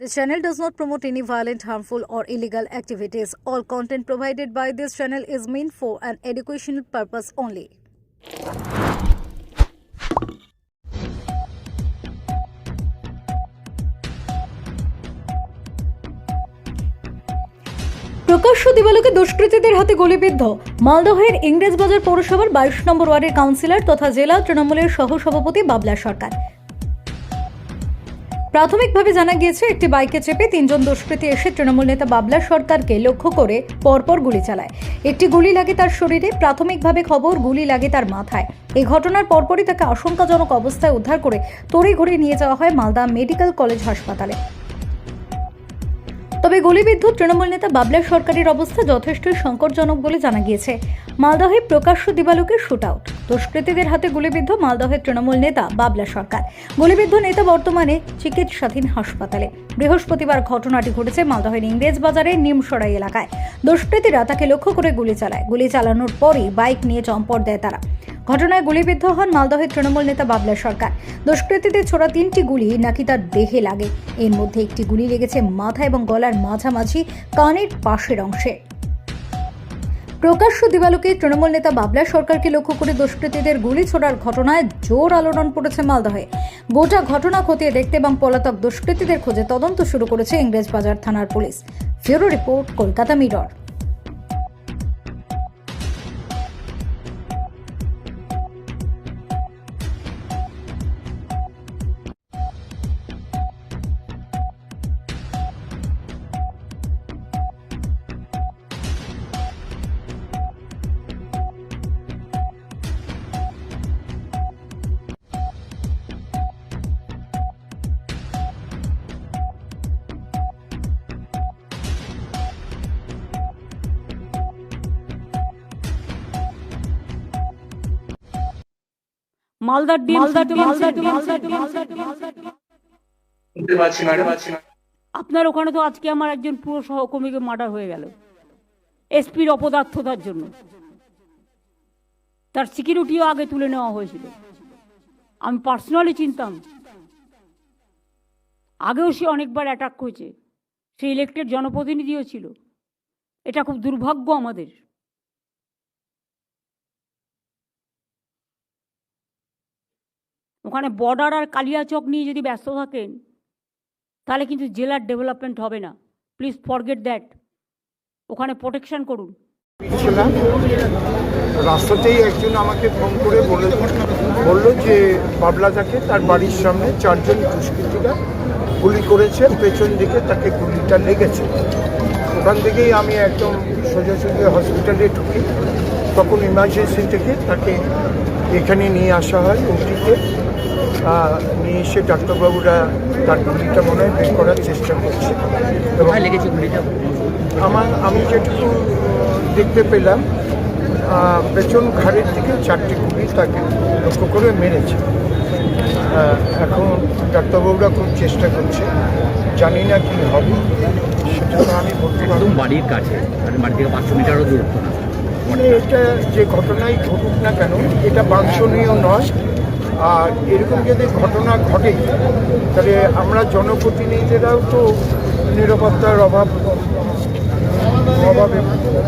This channel does not promote any violent, harmful, or illegal activities. All content provided by this channel is meant for an educational purpose only. প্রকাশ্য দিবালোকে দুষ্কৃতীদের হাতে গুলিবিদ্ধ মালদহের ইংরেজবাজার পৌরসভার বাইশ নম্বর ওয়ার্ডের কাউন্সিলর তথা জেলা তৃণমূলের সহসভাপতি বাবলা সরকার প্রাথমিকভাবে জানা গিয়েছে, একটি বাইকে চেপে তিনজন দুষ্কৃতী এসে তৃণমূল নেতা বাবলা সরকারকে লক্ষ্য করে পরপর গুলি চালায়। একটি গুলি লাগে তার শরীরে, প্রাথমিকভাবে খবর গুলি লাগে তার মাথায়। এই ঘটনার পরপরই তাকে আশঙ্কাজনক অবস্থায় উদ্ধার করে তড়িঘড়ি নিয়ে যাওয়া হয় মালদা মেডিকেল কলেজ হাসপাতালে। তবে গুলিবিদ্ধ তৃণমূল নেতা বাবলা সরকারের অবস্থা যথেষ্ট সংকটজনক বলে জানা গিয়েছে। মালদহে প্রকাশ্য দিবালোকের শুট আউট দুষ্কৃতীদের হাতে গুলিবিদ্ধ মালদহের তৃণমূল নেতা বাবলা সরকার। গুলিবিদ্ধ নেতা বর্তমানে চিকিৎসাধীন হাসপাতালে। বৃহস্পতিবার ঘটনাটি ঘটেছে মালদহের ইংরেজ বাজারের নিমসরাই এলাকায়। দুষ্কৃতীরা তাকে লক্ষ্য করে গুলি চালায়। গুলি চালানোর পরই বাইক নিয়ে চম্পট দেয় তারা। ঘটনায় গুলিবিদ্ধ হন মালদহের তৃণমূল নেতা বাবলা সরকার। দুষ্কৃতীদের ছোড়া তিনটি গুলি নাকি তার দেহে লাগে। এর মধ্যে একটি গুলি লেগেছে মাথা এবং গলার মাঝামাঝি কানের পাশের অংশে। প্রকাশ্য দিবালোকে তৃণমূল নেতা বাবলা সরকারকে লক্ষ্য করে দুষ্কৃতীদের গুলি ছোড়ার ঘটনায় জোর আলোড়ন পড়েছে মালদহে। গোটা ঘটনা খতিয়ে দেখতে এবং পলাতক দুষ্কৃতীদের খোঁজে তদন্ত শুরু করেছে ইংরেজবাজার থানার police. Bureau report, Kolkata Mirror. মালদার ডিম মালদার মালদার শুনতে পাচ্ছি ম্যাডাম। আপনার ওখানে তো আজকে আমার একজন পুরো সহকর্মীকে মার্ডার হয়ে গেল। এসপির অপদার্থতার জন্য। তার সিকিউরিটিও আগে তুলে নেওয়া হয়েছিল। আমি পার্সোনালি চিনতাম। আগেও সে অনেকবার অ্যাটাক হয়েছে সে ইলেক্টেড জনপ্রতিনিধিও ছিল। এটা খুব দুর্ভাগ্য আমাদের। ওখানে বর্ডার আর কালিয়াচক নিয়ে যদি ব্যস্ত থাকেন, তাহলে কিন্তু জেলার ডেভেলপমেন্ট হবে না। প্লিজ ফরগেট দ্যাট ওখানে প্রোটেকশন করুন। রাস্তাতেই একজন আমাকে ফোন করে বলে বলল যে বাবলাটাকে তার বাড়ির সামনে চারজন দুষ্কৃতীরা গুলি করেছে, পেছন দিকে তাকে গুলিটা লেগেছে। ওখান থেকেই আমি একদম সোজাসুজি হসপিটালে ঢুকি। তখন ইমার্জেন্সি থেকে তাকে এখানে নিয়ে আসা হয় ওটিতে নিয়ে এসে ডাক্তারবাবুরা তার গুলিটা মনে হয় বের করার চেষ্টা করছে। এবং আমার আমি যেটুকু দেখতে পেলাম পেছন ঘাড়ের দিকে চারটি গুলি তাকে লক্ষ্য করে মেরেছে। এখন ডাক্তারবাবুরা খুব চেষ্টা করছে জানি না কি হবে সেটা আমি বলতে পারব বাড়ির কাছে মানে বাড়ি থেকে পাঁচশো মিটারও দূরত্ব না। মানে এটা যে ঘটনাই ঘটুক না কেন, এটা বাঞ্ছনীয় নয়। আর এরকম যদি ঘটনা ঘটে, তাহলে আমরা জনপ্রতিনিধিরাও তো নিরাপত্তার অভাব, অভাবে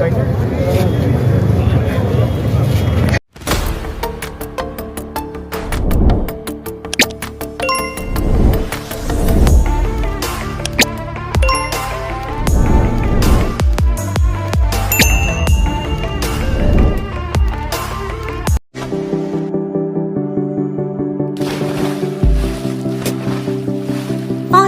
তাই না